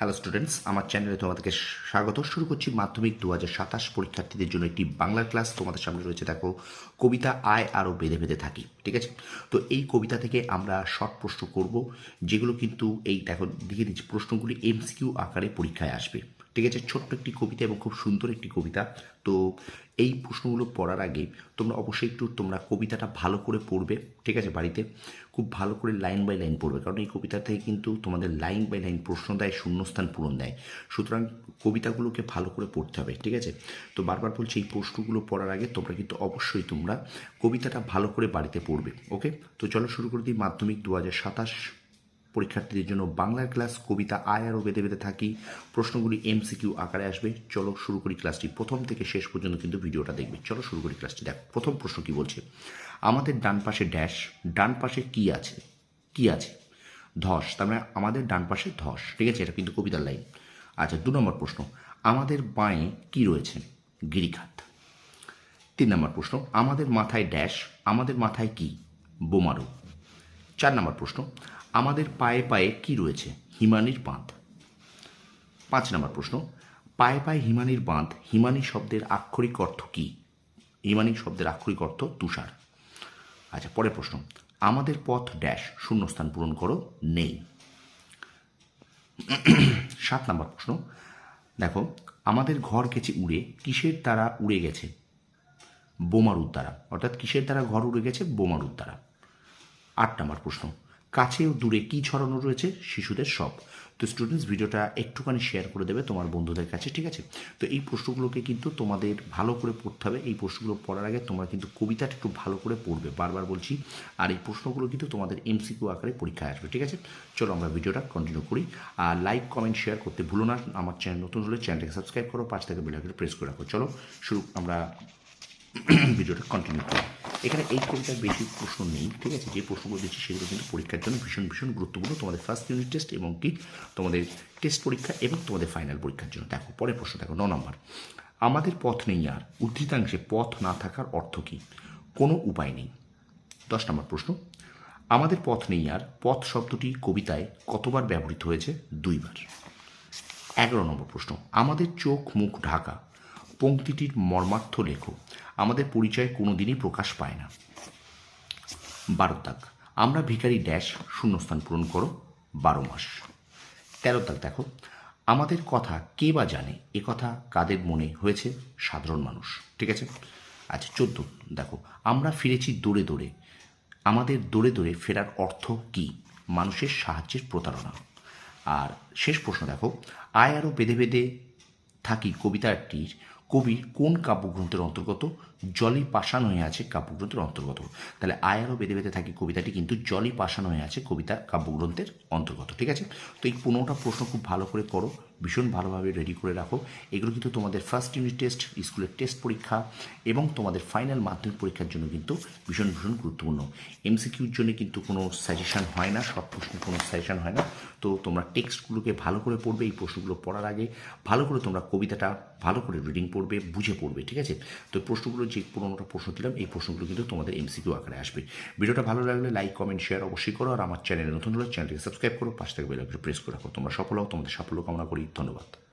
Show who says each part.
Speaker 1: Hello students আমার চ্যানেলে তোমাদেরকে স্বাগত। শুরু করছি মাধ্যমিক দু হাজার সাতাশ পরীক্ষার্থীদের জন্য একটি বাংলার ক্লাস তোমাদের সামনে রয়েছে, দেখো, কবিতা আয় আরও বেঁধে বেঁধে থাকি, ঠিক আছে? তো এই কবিতা থেকে আমরা শর্ট প্রশ্ন করব, যেগুলো কিন্তু এই, দেখো দেখে দিচ্ছি। প্রশ্নগুলি এমসিকিউ আকারে পরীক্ষায় আসবে। ঠিক আছে ছোট্ট একটি কবিতা এবং খুব সুন্দর একটি কবিতা। তো এই প্রশ্নগুলো পড়ার আগে তোমরা অবশ্যই একটু তোমরা কবিতাটা ভালো করে পড়বে, ঠিক আছে, বাড়িতে। খুব ভালো করে লাইন বাই লাইন পড়বে, কারণ এই কবিতা থেকে কিন্তু তোমাদের লাইন বাই লাইন প্রশ্ন দেয়, শূন্যস্থান পূরণ দেয়। সুতরাং কবিতাগুলোকে ভালো করে পড়তে হবে, ঠিক আছে? তো বারবার বলছি, এই প্রশ্নগুলো পড়ার আগে তোমরা কিন্তু অবশ্যই তোমরা কবিতাটা ভালো করে বাড়িতে পড়বে, ওকে? তো চলো শুরু করে দিই মাধ্যমিক দু হাজার সাতাশ পরীক্ষার্থীদের জন্য বাংলার ক্লাস, কবিতা, আয় আরও বেঁধে বেঁধে থাকি। প্রশ্নগুলি এমসিকিউ আকারে আসবে। চলো শুরু করি ক্লাসটি। প্রথম থেকে শেষ পর্যন্ত কিন্তু ভিডিওটা দেখবে। চলো শুরু করি ক্লাসটি। দেখ, প্রথম প্রশ্ন কি বলছে? আমাদের ডান পাশে ড্যাশ ডান পাশে কি আছে? কি আছে? ধস, তার মানে আমাদের ডান পাশে ধস। ঠিক আছে, এটা কিন্তু কবিতার লাইন। আচ্ছা দু নম্বর প্রশ্ন। আমাদের বাঁয়ে কি রয়েছে? গিরিখাত। তিন নম্বর প্রশ্ন। আমাদের মাথায় ড্যাশ আমাদের মাথায় কি? বোমারু। চার নম্বর প্রশ্ন। আমাদের পায়ে পায়ে কি রয়েছে? হিমানির বাঁধ। পাঁচ নম্বর প্রশ্ন। পায়ে পায়ে হিমানির বাঁধ, হিমানি শব্দের আক্ষরিক অর্থ কি? হিমানি শব্দের আক্ষরিক অর্থ তুষার। আচ্ছা পরের প্রশ্ন। আমাদের পথ ড্যাশ, শূন্যস্থান পূরণ করো, নেই। সাত নম্বর প্রশ্ন। দেখো, আমাদের ঘর গেছে উড়ে, কিসের দ্বারা উড়ে গেছে? বোমারুর দ্বারা। অর্থাৎ কিসের দ্বারা ঘর উড়ে গেছে? বোমারুর দ্বারা। আট নম্বর প্রশ্ন। কাছে ও দূরে কী ছড়ানো রয়েছে শিশুদের সব। তো স্টুডেন্টস ভিডিওটা একটুখানি শেয়ার করে দেবে তোমার বন্ধুদের কাছে, ঠিক আছে? তো এই প্রশ্নগুলোকে কিন্তু তোমাদের ভালো করে পড়তে হবে। এই প্রশ্নগুলো পড়ার আগে তোমরা কিন্তু কবিতাটা একটু ভালো করে পড়বে। বারবার বলছি, আর এই প্রশ্নগুলো কিন্তু তোমাদের এমসিকিউ আকারে পরীক্ষায় আসবে, ঠিক আছে? চলো আমরা ভিডিওটা কন্টিনিউ করি। আর লাইক কমেন্ট শেয়ার করতে ভুলো না। আমার চ্যানেল নতুন হলে চ্যানেলটাকে সাবস্ক্রাইব করো পাঁচ থেকে বেলাকে প্রেস করে রাখো। চলো, শুরু, আমরা ভিডিওটা কন্টিনিউ করি। এখানে এই কবিতার বেশি প্রশ্ন নেই, ঠিক আছে? যে প্রশ্নগুলো দিচ্ছি সেগুলো কিন্তু পরীক্ষার জন্য ভীষণ ভীষণ গুরুত্বপূর্ণ। তোমাদের ফার্স্ট ইউনিট টেস্ট এবং কি? তোমাদের টেস্ট পরীক্ষা এবং তোমাদের ফাইনাল পরীক্ষার জন্য। দেখো, পরের প্রশ্ন দেখো, ন নম্বর। আমাদের পথ নেই আর। উদ্ধৃতাংশে পথ না থাকার অর্থ কী? কোনো উপায় নেই। দশ নম্বর প্রশ্ন। আমাদের পথ নেই আর। পথ শব্দটি কবিতায় কতবার ব্যবহৃত হয়েছে? দুইবার। এগারো নম্বর প্রশ্ন। আমাদের চোখ মুখ ঢাকা। পংক্তিটির মর্মার্থ লেখো। আমাদের পরিচয় কোনো দিনই প্রকাশ পায় না। বারো দাগ আমরা ভিখারি ড্যাশ শূন্যস্থান পূরণ করো, বারো মাস। তেরো দাগ দেখো। আমাদের কথা কে বা জানে? এ কথা কাদের মনে হয়েছে? সাধারণ মানুষ। ঠিক আছে? আচ্ছা চোদ্দ দেখো। আমরা ফিরেছি দৌড়ে দৌড়ে। আমাদের দৌড়ে দৌড়ে ফেরার অর্থ কি? মানুষের সাহায্যের প্রতারণা। আর শেষ প্রশ্ন দেখো। আয় আরও বেঁধে বেঁধে থাকি কবিতাটির কবির কোন কাব্যগ্রন্থের অন্তর্গত? জলি পাষাণ হয়ে আছে কাব্যগ্রন্থের অন্তর্গত। তাহলে আয়ারও বেঁধে বেঁধে থাকে কবিতাটি, কিন্তু জলি পাষাণ হয়ে আছে কবিতা কাব্যগ্রন্থের অন্তর্গত, ঠিক আছে? তো এই পনেরোটা প্রশ্ন খুব ভালো করে করো। ভীষণ ভালোভাবে রেডি করে রাখো। এগুলো কিন্তু তোমাদের ফার্স্ট ইউনিট টেস্ট স্কুলের টেস্ট পরীক্ষা এবং তোমাদের ফাইনাল মাধ্যমিক পরীক্ষার জন্য কিন্তু ভীষণ ভীষণ গুরুত্বপূর্ণ। এমসিকিউর জন্য কিন্তু কোনো সাজেশন হয় না, সব প্রশ্নের কোনো সাজেশান হয় না। তো তোমরা টেক্সটগুলোকে ভালো করে পড়বে, এই প্রশ্নগুলো পড়ার আগে ভালো করে তোমরা কবিতাটা ভালো করে রিডিং পড়বে, বুঝে পড়বে, ঠিক আছে? তো প্রশ্নগুলো যে পনেরোটা প্রশ্ন দিলাম, এই প্রশ্নগুলো কিন্তু তোমাদের এমসিকিউ আকারে আসবে। ভিডিওটা ভালো লাগলে লাইক কমেন্ট শেয়ার অবশ্যই করো। আর আমার চ্যানেলে নতুন হলে চ্যানেলটিকে সাবস্ক্রাইব করো। পাঁচ থেকে বেল প্রেস করে রাখো। তোমরা সফল হও, তোমাদের সাফল্য কামনা করি। ধন্যবাদ।